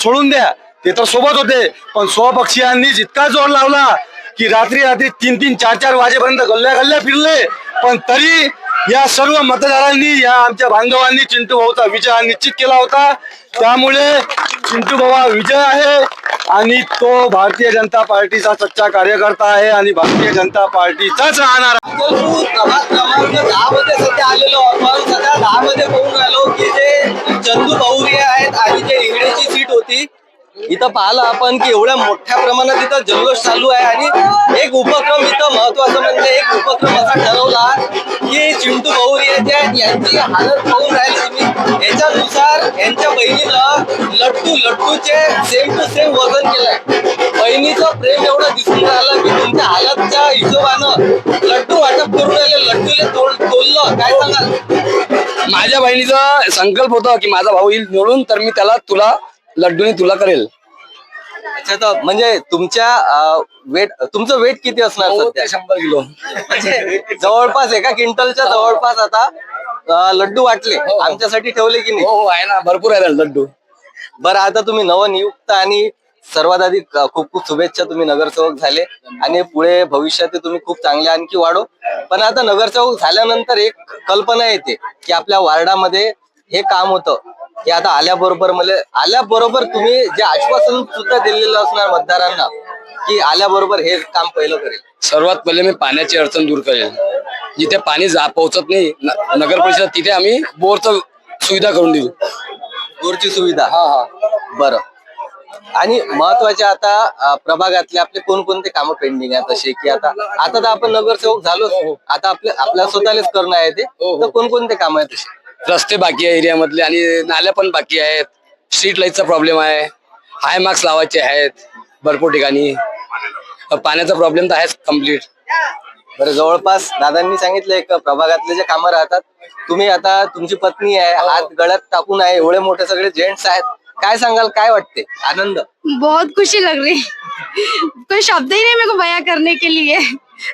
सोडून द्या. ते तर सोबत होते पण स्वपक्षीयांनी जितका जोर लावला की रात्री रात्री तीन तीन चार चार वाजेपर्यंत गल्ल्या गल्ल्या फिरले. पण तरी या सर्व मतदारांनी या आमच्या बांधवांनी चिंटू भाऊचा विजय हा निश्चित केला होता. त्यामुळे चिंटू भाऊ हा विजय आहे आणि तो भारतीय जनता पार्टीचा सच्चा कार्यकर्ता आहे आणि भारतीय जनता पार्टीचाच राहणार क्रमांक दहा मध्ये सध्या आलेलो आपण सध्या दहा मध्ये पाहून राहिलो हो की जे चंदू भाऊ होती. इथं पाहिलं आपण की एवढ्या मोठ्या प्रमाणात इथं जल्लोष चालू आहे आणि एक उपक्रम इथं महत्वाचं म्हणजे एक उपक्रम असा ठरवला की चिंटू भाऊ जे यांची हालत पाहून राहिली तुम्ही. याच्यानुसार यांच्या बहिणीनं लट्टू लट्टूचे सेम टू सेम वजन केलंय. बहिणीचं प्रेम एवढं दिसून राहिलं की तुमच्या हालतच्या हिशोबानं लड्डू वाटप करून राहिले लड्डूले तोल तोललं. काय सांगाल? माझ्या बहिणीचा संकल्प होता की माझा भाऊ येईल निवडून तर मी त्याला तुला लड्डूने तुला करेल. अच्छा तर म्हणजे तुमच्या वेट तुमचं वेट किती असणार हो, सध्या? ते शंभर किलो. म्हणजे जवळपास एका क्विंटलच्या जवळपास आता अं, लड्डू वाटले. आमच्यासाठी ठेवले की नाही? हो हो आहे ना. भरपूर आहे लड्डू. बरं आता तुम्ही नवनियुक्त आणि सर्वात आधी क- खूप खूप शुभेच्छा तुम्ही नगरसेवक झाले. आणि पुढे भविष्यात तुम्ही खूप चांगले आणखी वाढो. पण आता नगरसेवक झाल्यानंतर एक कल्पना येते की आपल्या वार्डामध्ये हे काम होतं. की आता आल्याबरोबर मला आल्याबरोबर तुम्ही जे आश्वासन सुद्धा दिलेलं असणार मतदारांना की आल्याबरोबर हे काम पहिलं करेल? सर्वात पहिले मी पाण्याची अडचण दूर करेल. जिथे पाणी जा पोहोचत नाही न- नगर परिषद तिथे आम्ही बोरचं सुविधा करून देऊ. बोरची सुविधा? हा हा. बरं. आणि महत्त्वाचे आता अं, प्रभागातले आपले कोणकोणते कामं पेंडिंग आहेत तसे की आता आता तर आपण नगरसेवक झालो आता आपले आपल्या स्वतःलाच करणं आहे ते. हो, हो. तर कोणकोणते काम आहेत तसे रस्ते बाकी आहे एरियामधले आणि नाल्या पण बाकी आहेत. स्ट्रीट लाईटचा प्रॉब्लेम आहे. हाय मार्क्स लावायचे आहेत भरपूर ठिकाणी. पाण्याचा प्रॉब्लेम तर आहेच कंप्लीट बरं जवळपास दादांनी सांगितलंय का प्रभागातले जे कामं राहतात तुम्ही आता तुमची पत्नी आहे हात गळ्यात टाकून आहे एवढे मोठे सगळे जेंट्स आहेत. काय सांगाल काय वाटते? आनंद? बहुत खुशी लग रही कोई शब्द ही नहीं मेरे को बयां करने के लिए।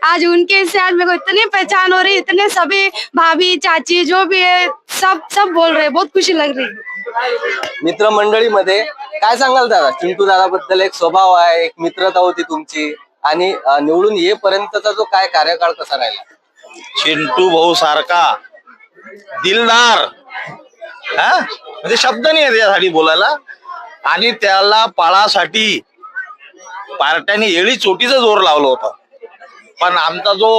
आज उनके से आज मेरे को इतनी पहचान हो रही इतने सभी भाभी चाची जो भी है सब सब बोल रहे बहुत खुशी लग रही मित्रमंडळीमध्ये काय सांगाल दादा? चिंटू दादाबद्दल एक स्वभाव आहे एक मित्रता होती तुमची आणि अं, निवडून येईपर्यंतचा जो काय कार्यकाळ कसा राहिला? चिंटू भाऊ सारखा दिलदार हा? म्हणजे शब्द नाही आहे त्याच्यासाठी बोलायला. आणि त्याला पाळासाठी पार्ट्याने एळी चोटीचा जोर लावलं होतं. पण आमचा जो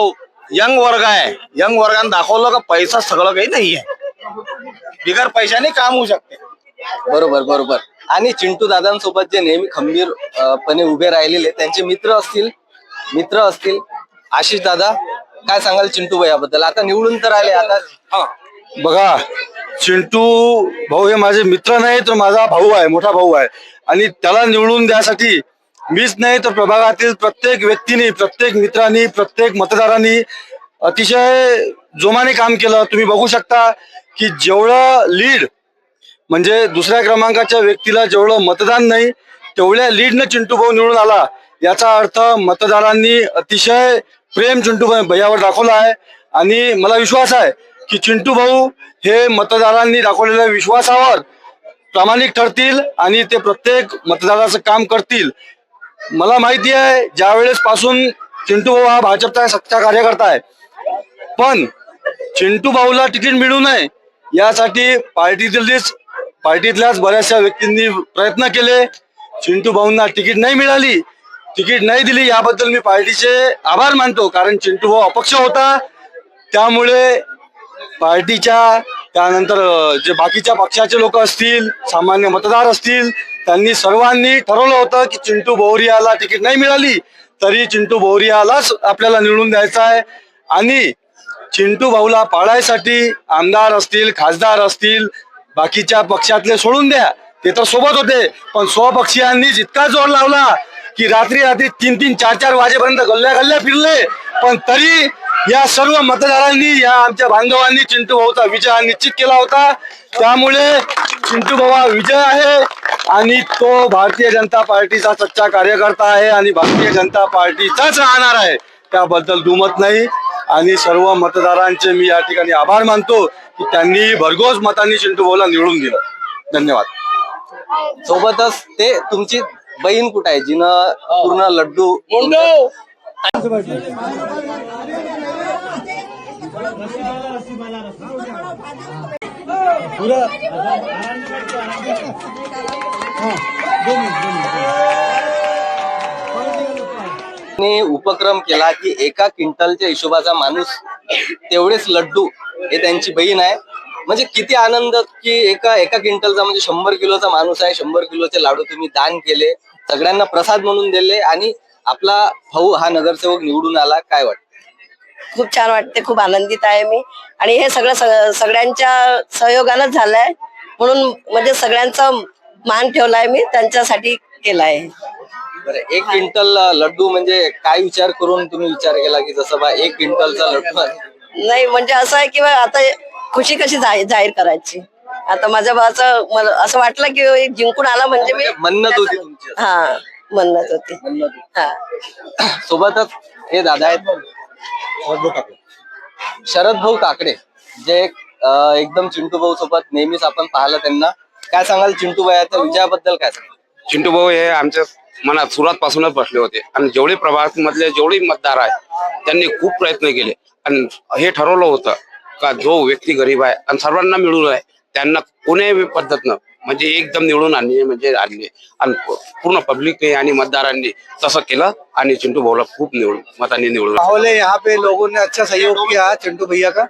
यंग वर्ग आहे यंग वर्गाने दाखवलं का पैसा सगळं काही नाही आहे बिगर पैशाने काम होऊ शकते. बरोबर बरोबर. आणि चिंटू दादांसोबत जे नेहमी खंबीर अं, पणे उभे राहिलेले त्यांचे मित्र असतील मित्र असतील आशिष दादा काय सांगाल चिंटू याबद्दल? आता निवडून तर आले आता बघा चिंटू भाऊ हे माझे मित्र नाही तर माझा भाऊ आहे मोठा भाऊ आहे. आणि त्याला निवडून द्यासाठी मीच नाही तर प्रभागातील प्रत्येक व्यक्तीने प्रत्येक मित्रांनी प्रत्येक मतदारांनी अतिशय जोमाने काम केलं. तुम्ही बघू शकता की जेवढं लीड म्हणजे दुसऱ्या क्रमांकाच्या व्यक्तीला जेवढं मतदान नाही तेवढ्या लीडनं चिंटूभाऊ निवडून आला. याचा अर्थ मतदारांनी अतिशय प्रेम चिंटू भाऊ भैयावर दाखवला आहे. आणि मला विश्वास आहे की चिंटू भाऊ हे मतदारांनी दाखवलेल्या विश्वासावर प्रामाणिक ठरतील आणि ते प्रत्येक मतदाराचं काम करतील. मला माहिती आहे ज्या वेळेस पासून चिंटू भाऊ हा भाजपचा सत्ता कार्यकर्ता आहे. पण चिंटू भाऊला तिकीट मिळू नये यासाठी पार्टीतीलच पार्टीतल्याच बऱ्याचशा व्यक्तींनी प्रयत्न केले. चिंटू भाऊंना तिकीट नाही मिळाली. तिकीट नाही दिली याबद्दल मी पार्टीचे आभार मानतो कारण चिंटू भाऊ अपक्ष होता. त्यामुळे पार्टीच्या त्यानंतर जे बाकीच्या पक्षाचे लोक असतील सामान्य मतदार असतील त्यांनी सर्वांनी ठरवलं होतं की चिंटू बोरियाला तिकीट नाही मिळाली तरी चिंटू बोरियालाच आपल्याला निवडून द्यायचं आहे. आणि चिंटू भाऊला पाळायसाठी आमदार असतील खासदार असतील बाकीच्या पक्षातले सोडून द्या. ते तर सोबत होते पण स्वपक्षीयांनी जितका जोर लावला की रात्री रात्री तीन तीन चार चार वाजेपर्यंत गल्ल्या गल्ल्या फिरले पण तरी या सर्व मतदारांनी या आमच्या बांधवांनी चिंटू भाऊचा विजय हा निश्चित केला होता. त्यामुळे चिंटू भाऊ विजय आहे आणि तो भारतीय जनता पार्टीचा सच्चा कार्यकर्ता आहे आणि भारतीय जनता पार्टीचाच राहणार आहे. त्याबद्दल दुमत नाही. आणि सर्व मतदारांचे मी या ठिकाणी आभार मानतो की त्यांनी भरघोस मतांनी चिंटू भाऊला निवडून दिलं. धन्यवाद. सोबतच ते तुमची बहीण कुठे आहे? जिनं पूर्ण लड्डू ने उपक्रम केला की एका क्विंटलच्या हिशोबाचा माणूस तेवढेच लड्डू हे त्यांची बहीण आहे. म्हणजे किती आनंद की एका एका क्विंटलचा म्हणजे शंभर किलोचा माणूस आहे शंभर किलोचे लाडू तुम्ही दान केले सगळ्यांना प्रसाद म्हणून दिले आणि आपला भाऊ हा नगरसेवक निवडून आला काय वाटतं? खूप छान वाटते खूप आनंदित आहे मी. आणि हे सगळं सग- सगळ्यांच्या सहयोगानंच झालंय. म्हणून म्हणजे सगळ्यांचा मान ठेवलाय मी त्यांच्यासाठी केलाय. बरं एक क्विंटल लड्डू म्हणजे काय विचार करून तुम्ही विचार केला की जसं बा एक क्विंटलचा लड्डू आहे? नाही म्हणजे असं आहे की आता खुशी कशी जाहीर करायची? आता माझ्या भावाचं असं वाटलं की जिंकून आला म्हणजे मी मन्नत होती तुमची असं. हा म्हणत होती. मन्नत होती. हा. सोबतच हे दादा आहेत. शरद भाऊ काकडे. जे एकदम चिंटू भाऊ सोबत नेहमीच आपण पाहिलं त्यांना. काय सांगाल चिंटू भाईच्या विजयाबद्दल काय सांगाल? चिंटू भाऊ हे आमच्या मनात सुरुवातपासूनच बसले होते. आणि जेवढे प्रभाग मधले जेवढे मतदार आहे त्यांनी खूप प्रयत्न केले. आणि हे ठरवलं होतं का जो व्यक्ती गरीब आहे आणि सर्वांना मिळून आहे त्यांना कोण्याही पद्धतनं म्हणजे एकदम निवडून आणले आणि पूर्ण पब्लिकने आणि मतदारांनी तसं केलं आणि चिंटू भाऊला खूप निवडून मतांनी निवडून यहाँ पे लोगों ने अच्छा सहयोग किया चिंटू भैया का?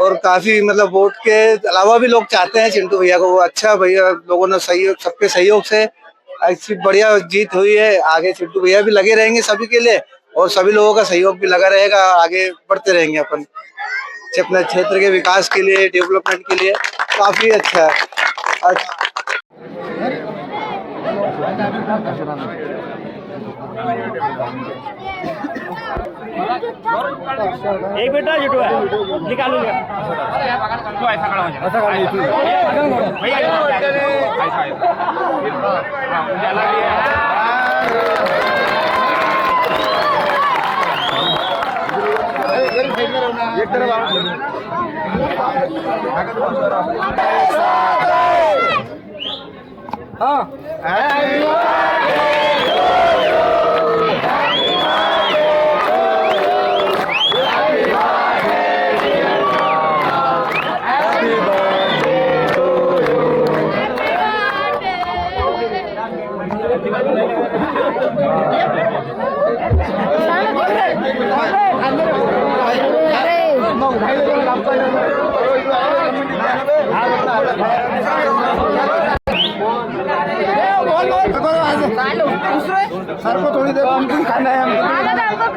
और काफ़ी मतलब वोट के अलावा भी लोग चाहते हैं चिंटू भैया को। वो अच्छा भैया, लोगों ने सहयोग, सबके सहयोग से ऐसी बढ़िया जीत हुई है। आगे चिंटू भैया भी लगे रहेंगे सभी के लिए और सभी लोगों का सहयोग भी लगा रहेगा। आगे बढ़ते रहेंगे अपन। अपने क्षेत्र के विकास के लिए, डेवलपमेंट के लिए काफ़ी अच्छा है। एक बेटा जुटू है निकालू happy Hãy subscribe cho kênh Ghiền Mì Gõ Để không bỏ lỡ những video hấp dẫn हमको थोड़ी देर कुमकुम खाना है हमको